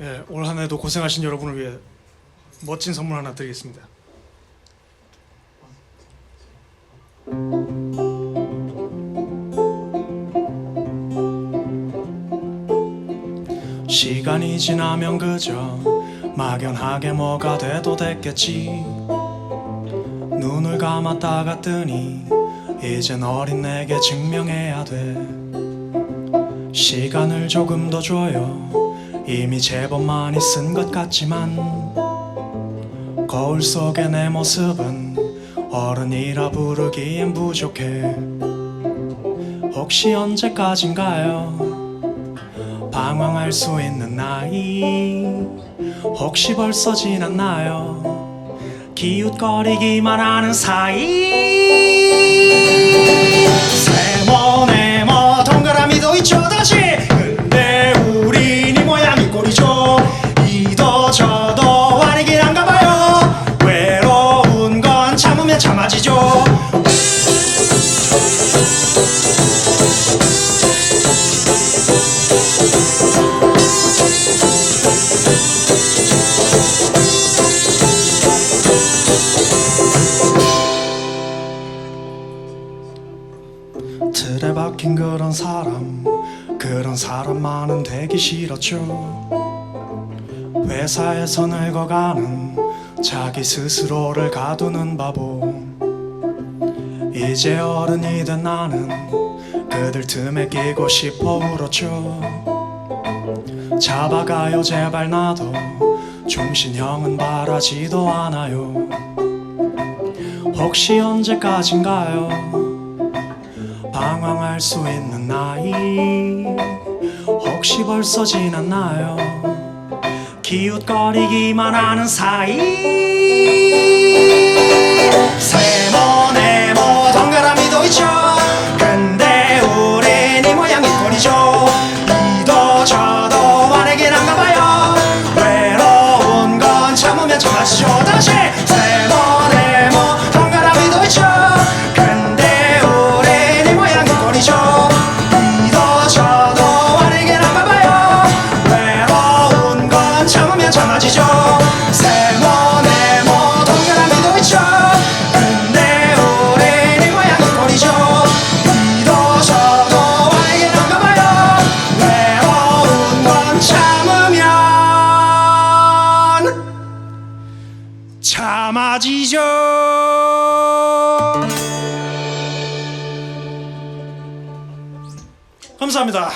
예, 올 한해도 고생하신 여러분을 위해 멋진 선물 하나 드리겠습니다. 시간이 지나면 그저 막연하게 뭐가 돼도 됐겠지. 눈을 감았다가 뜨니 이젠 어린 내게 증명해야 돼. 시간을 조금 더 줘요 이미 제법 많이 쓴 것 같지만 거울 속의 내 모습은 어른이라 부르기엔 부족해. 혹시 언제까진가요? 방황할 수 있는 나이. 혹시 벌써 지났나요? 기웃거리기만 하는 사이 틀에 박힌 그런 사람 그런 사람만은 되기 싫었죠. 회사에서 늙어가는 자기 스스로를 가두는 바보. 이제 어른이 된 나는 그들 틈에 끼고 싶어 울었죠. 잡아가요 제발 나도. 종신형은 바라지도 않아요. 혹시 언제까진가요 방황할 수 있는 나이. 혹시 벌써 지났나요? 기웃거리기만 하는 사이. 세모 네모 동그라미도 있죠 근데 우린 이 모양이 꼴이죠. 이도 저도 화내긴 한가 봐요. 외로운 건 참으면 참아지죠. 다시 참아지죠. 감사합니다